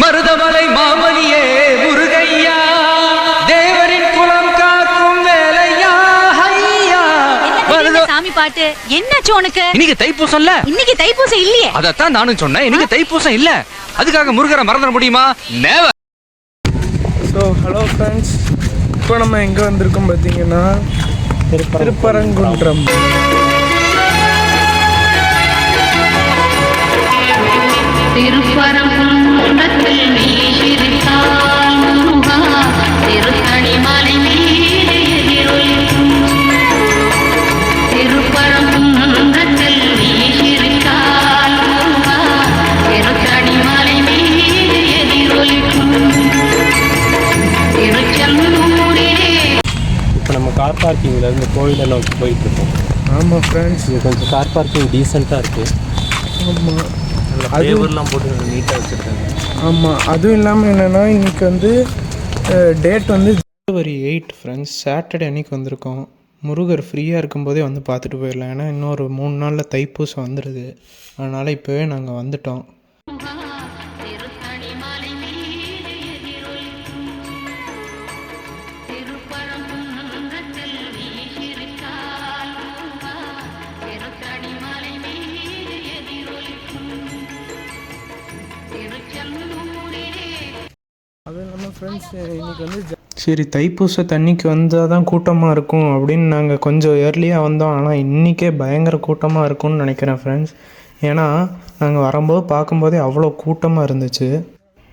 மருதமலை மாமணியே முருகையா தேவரின் குலம் காக்கும் வேலையா ஐயா சாமி பாட்டு? என்னாச்சு உனக்கு? இன்னைக்கு தைப்பூசம்ல? இன்னைக்கு தைப்பூசம் இல்லையே. அதத்தான் நானும் சொன்னேன். இன்னைக்கு தைப்பூசம் இல்ல. அதுக்காக முருகரை மறந்துட முடியுமா? நேவ ஸோ ஹலோ ஃப்ரெண்ட்ஸ் இப்போ நம்ம எங்கே வந்திருக்கோம் பார்த்தீங்கன்னா திருப்பரங்குன்றம். இப்போ நம்ம கார் பார்க்கிங்கில் இருந்து கோயிலை நோக்கி போயிட்டு இருக்கோம் ஆமாம் ஃப்ரெண்ட்ஸ் இது கொஞ்சம் கார் பார்க்கிங் டீசெண்டாக இருக்குது ஆமாம் நல்ல அது- ஃப்ளேவர்லாம் போட்டு நீட்டாக வச்சுருக்காங்க. ஆமாம் அதுவும் இல்லாமல் என்னென்னா இன்னைக்கு வந்து டேட் வந்து ஜனவரி எயிட் ஃப்ரெண்ட்ஸ் சாட்டர்டே அன்னைக்கு வந்திருக்கோம். முருகர் ஃப்ரீயாக இருக்கும்போதே வந்து பார்த்துட்டு போயிடலாம். ஏன்னா இன்னொரு மூணு நாளில் தைப்பூசம் வந்துடுது அதனால் இப்போவே நாங்கள் வந்துட்டோம். அதுவும் இல்லாமல் ஃப்ரெண்ட்ஸ் இன்னைக்கு வந்து சரி தைப்பூச தண்ணிக்கு வந்தால் தான் கூட்டமாக இருக்கும் அப்படின்னு நாங்கள் கொஞ்சம் ஏர்லியாக வந்தோம். ஆனால் இன்றைக்கே பயங்கர கூட்டமாக இருக்கும்னு நினைக்கிறேன் ஃப்ரெண்ட்ஸ் ஏன்னா நாங்கள் வரும்போது பார்க்கும்போதே அவ்வளோ கூட்டமாக இருந்துச்சு.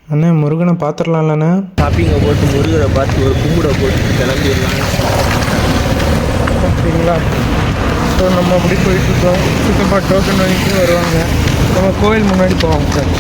அண்ணே முருகனை பார்த்துடலாம்லண்ணே. ஷாப்பிங்கை போட்டு முருகரை பார்த்து ஒரு கும்பிட போட்டு கிளம்பிடலாம் அப்படிங்களா? ஸோ நம்ம அப்படி போயிட்டுருக்கோம் சித்தப்பா டோக்கன் வாங்கிட்டு வருவாங்க. நம்ம கோயில் முன்னாடி போவோம் சார்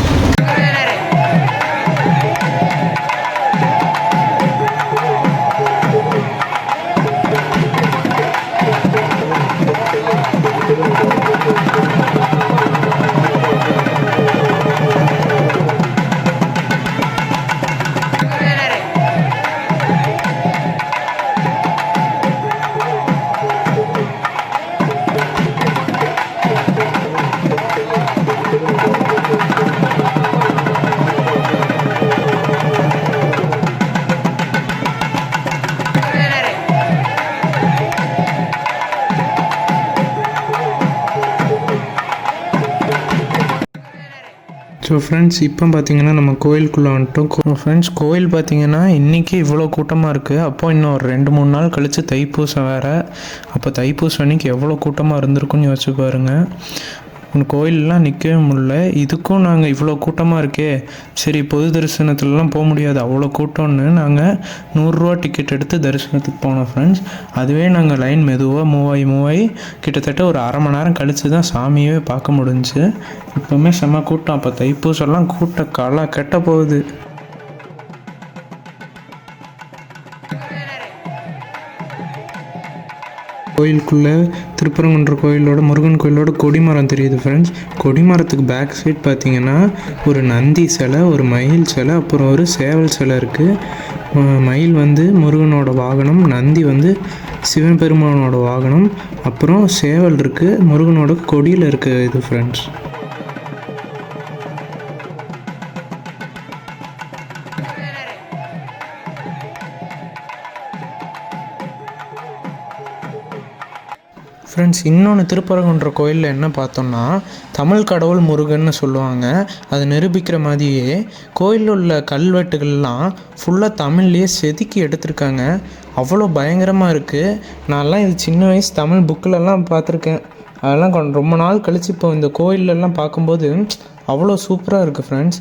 ஸோ ஃப்ரெண்ட்ஸ் இப்போ பார்த்தீங்கன்னா நம்ம கோயிலுக்குள்ளே வந்துட்டோம். ஃப்ரெண்ட்ஸ் கோயில் பார்த்தீங்கன்னா இன்றைக்கி இவ்வளோ கூட்டமாக இருக்குது அப்போ இன்னும் ஒரு ரெண்டு மூணு நாள் கழித்து தைப்பூசம் வேறு. அப்போ தைப்பூசம் அன்னைக்கு எவ்வளோ கூட்டமாக இருந்திருக்குன்னு யோசிச்சு பாருங்கள் கோயிலெலாம் நிற்கவே முடியல. இதுக்கும் நாங்கள் இவ்வளோ கூட்டமாக இருக்கே. சரி பொது தரிசனத்துலலாம் போக முடியாது. அவ்வளோ கூட்டம்னு நாங்கள் நூறுரூவா டிக்கெட் எடுத்து தரிசனத்துக்கு போனோம் ஃப்ரெண்ட்ஸ் அதுவே நாங்கள் லைன் மெதுவாக மூவாயி மூவாயி கிட்டத்தட்ட ஒரு அரை மணி நேரம் கழித்து தான் சாமியவே பார்க்க முடிஞ்சுச்சு இப்போவுமே செம்ம கூட்டம். அப்போ தைப்பூசெல்லாம் கூட்ட கலா கெட்ட போகுது. கோயிலுக்குள்ளே திருப்பரங்குன்ற கோயிலோட முருகன் கோயிலோட கொடிமரம் தெரியுது ஃப்ரெண்ட்ஸ் கொடிமரத்துக்கு பேக் சைட் பார்த்தீங்கன்னா ஒரு நந்தி சிலை ஒரு மயில் சிலை அப்புறம் ஒரு சேவல் சிலை இருக்குது மயில் வந்து முருகனோட வாகனம் நந்தி வந்து சிவன் பெருமானோட வாகனம் அப்புறம் சேவல் இருக்குது முருகனோட கொடியில் இருக்குது இது ஃப்ரெண்ட்ஸ் ஃப்ரெண்ட்ஸ் இன்னொன்று திருப்பரங்குன்ற கோயிலில் என்ன பார்த்தோம்னா தமிழ் கடவுள் முருகன்னு சொல்லுவாங்க. அது நிரூபிக்கிற மாதிரியே கோயிலில் உள்ள கல்வெட்டுகள்லாம் ஃபுல்லாக தமிழ்லேயே செதுக்கி எடுத்திருக்காங்க. அவ்வளோ பயங்கரமாக இருக்குது நான்லாம் இது சின்ன வயசு தமிழ் புக்கிலலாம் பார்த்துருக்கேன். அதெல்லாம் ரொம்ப நாள் கழித்து இப்போ இந்த கோயிலெல்லாம் பார்க்கும்போது அவ்வளோ சூப்பராக இருக்குது ஃப்ரெண்ட்ஸ்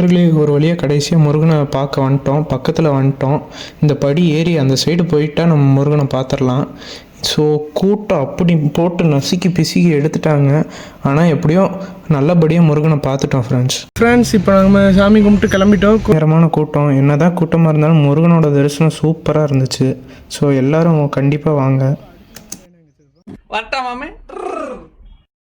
நண்பர்களே ஒரு வழியாக கடைசியாக முருகனை பார்க்க வந்துட்டோம். பக்கத்தில் வந்துட்டோம். இந்த படி ஏறி அந்த சைடு போயிட்டா நம்ம முருகனை பார்த்துடலாம். ஸோ கூட்டம் அப்படி போட்டு நசுக்கி பிசுக்கி எடுத்துட்டாங்க. ஆனால் எப்படியோ நல்லபடியாக முருகனை பார்த்துட்டோம் ஃப்ரெண்ட்ஸ் ஃப்ரெண்ட்ஸ் இப்போ நம்ம சாமி கும்பிட்டு கிளம்பிட்டோம். நேரமான கூட்டம். என்னதான் கூட்டமாக இருந்தாலும் முருகனோட தரிசனம் சூப்பராக இருந்துச்சு. ஸோ எல்லாரும் கண்டிப்பாக வாங்க. வரட்டா மாமே?